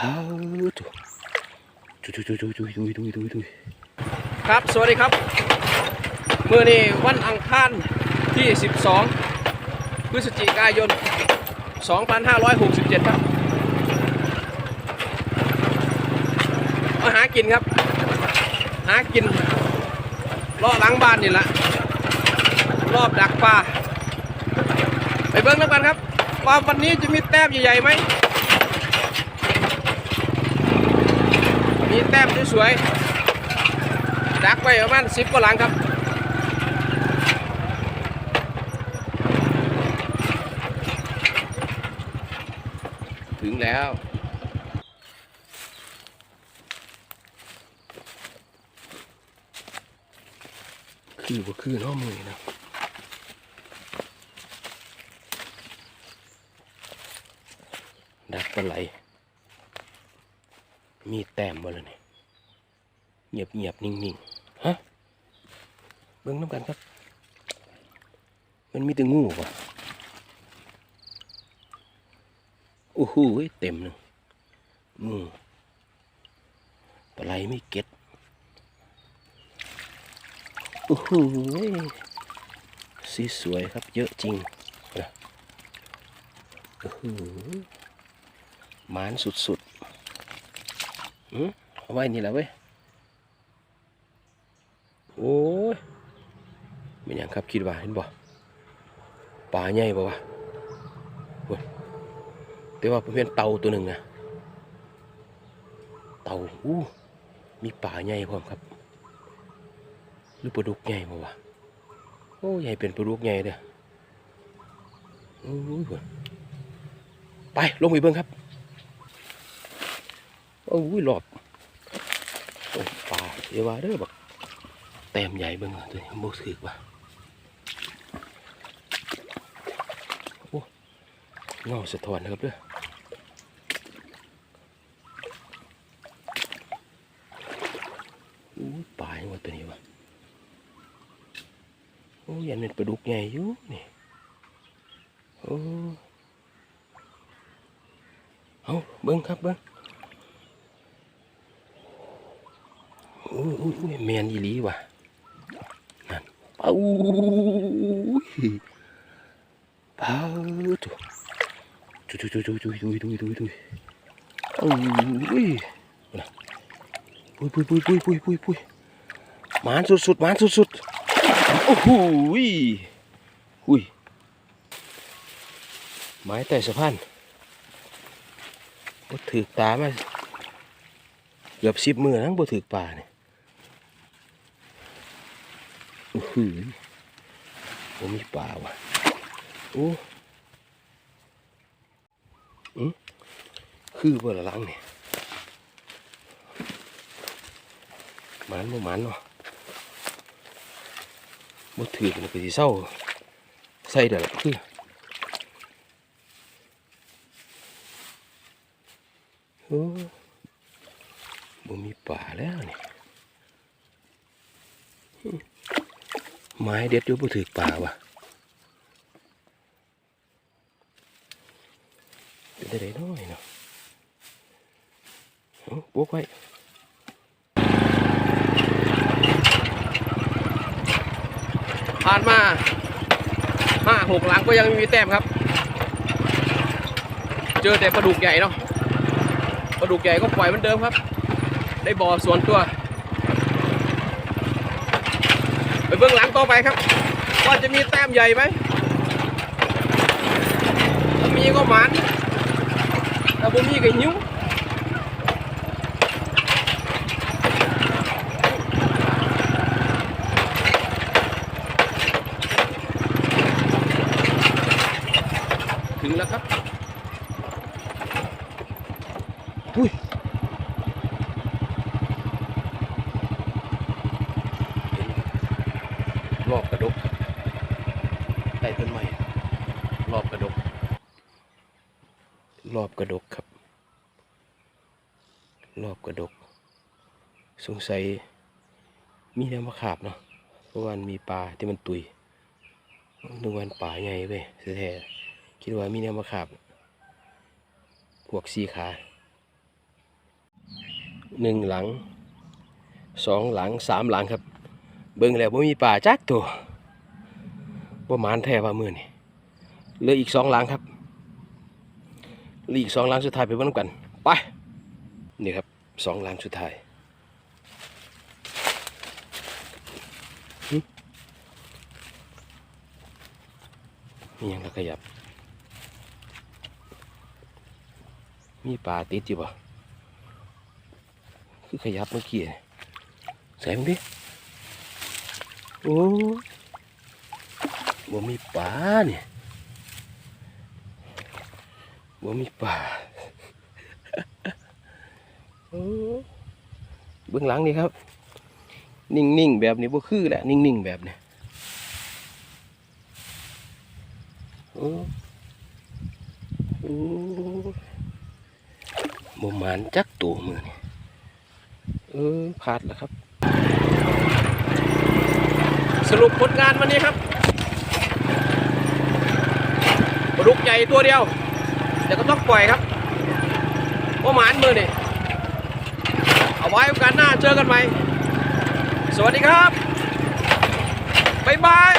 อ้าวจุจุจุจุจุจุจุจุจุจุครับ สวัสดีครับ เมื่อนี้วันอังคารที่ 12 พฤศจิกายน 2567 ครับ มาหากินครับ หากินรอหลังบ้านนี่แหละรอบดักปลาไปเบิ้งแล้วกันครับว่าวันนี้จะมีแต้มใหญ่ๆไหม มีแต้มสวยๆดักไว้ประมาณสิบกว่าหลังครับถึงแล้วคือบ่คือน้อมือนะดักปลาไหล มีแต้มบ่ล่ะนี่เงียบเงียบๆนิ่งๆฮะเบิ่งน้ำกันครับ มันมีแต่งูป่ะโอ้โหเต็มหนึ่งงูปลาไหลไม่เก็ตโอ้โหสีสวยครับเยอะจริงนะโอ้โหหมานสุดๆ อืมเอาไว้นี่แหละเว้ย โอ้ยเป็นหยังครับคิดว่าเห็นบ่ปลาใหญ่บ่วะโอ้ยแต่ว่าผมเห็นเต่าตัวหนึ่งนะเต่าอู้มีปลาใหญ่พร้อมครับหรือปลาดุกใหญ่มาวะโอ้ใหญ่เป็นปลาดุกใหญ่เด้อโอ้ยไปลงไปเบิ่งครับ อ้ยหลอบโอ้ปลาเยวว่าเด้อบักแต้มใหญ่เบิ่งอะตัวนี้โมถือว่ะโอ้เงาสะท้อนครับเด้อโอ้ยปลาอย่างว่าตัวนี้วะโอ้ยยันเป็นปลาดุกใหญ่อยู่นี่โอ้เอาเบิ้งครับเบิ้ง อ้ยอุ้ยแมนอีลีว่ะนั่นป้าเป้าจุจุจุจุจุจุจุจุจุจุโอ้ยนะปุยปุยปุยปุยปุยปุยปุยหมานสุดๆหมานสุดๆโอ้โหยหุยไม้แต่สะพานบ่ถือตามาเกือบสิบมือทั้งบ่ถือป่าเนี่ยโอ้โหยบ่มีป่าว่ะโอ้อืมคือบ่ละลังเนี่ยมันบ่มันเนาะบ่ถือมันก็สิเศร้าใส่เด้อล่ะคือโอ้บ่มีป่าแล้วนี่ ไม้เด็ดอยู่บ่ถือป่าวะเป็นได้น้อยเนาะเอาปลูกไว้ผ่านมาห้าหกหลังก็ยังม่มีแต้มครับ เจอแต่ปลาดุกใหญ่เนาะปลาดุกใหญ่ก็ปล่อยเหมือนเดิมครับ ได้บ่อส่วนตัว ไป เบื้องหลังต่อไปครับ ว่าจะมีแต้มใหญ่ไหมถ้ามีก็หมันถ้าบ่มีก็หิ้วถึงแล้วครับอุ้ยรอบกระดกครับใต้ต้นไม้รอบกระดก รอบกระดกครับ รอบกระดก สงสัยมีแนวมาขาบเนาะเพราะว่ามันมีปลาที่มันตุยนึกว่ามันป่าไงเว้ยแท้ๆคิดว่ามีแนวมาขาบพวกสีขาหนึ่งหลังสองหลังสามหลังครับ เบิ่งแล้วบ่มีป่าจักตัว บ่หมานแท้ว่ามือนี่เหลืออีกสองหลังครับเหลืออีกสองหลังสุดท้ายไปเบิ่งนำกันไปนี่ครับสองหลังสุดท้ายมียังละขยับ มีปลาติดอยู่ปะคือขยับเมื่อกี้ใส่มันดิโอ้ บ่มีปลาเนี่ยบ่มีปลาโอ้เบื้องหลังนี่ครับ นิ่งๆแบบนี้บ่คือแหละนิ่งๆแบบนี้โอ้โอ้บ่หมานจักตัวมือนี่เออพลาดแล้วครับ สรุปผลงานวันนี้ครับป ลูกใหญ่ตัวเดียวแต่ก็ต้องปล่อยครับว่าหมานมือนี่เอาไว้กันหน้าเจอกันใหม่ สวัสดีครับ บ๊ายบาย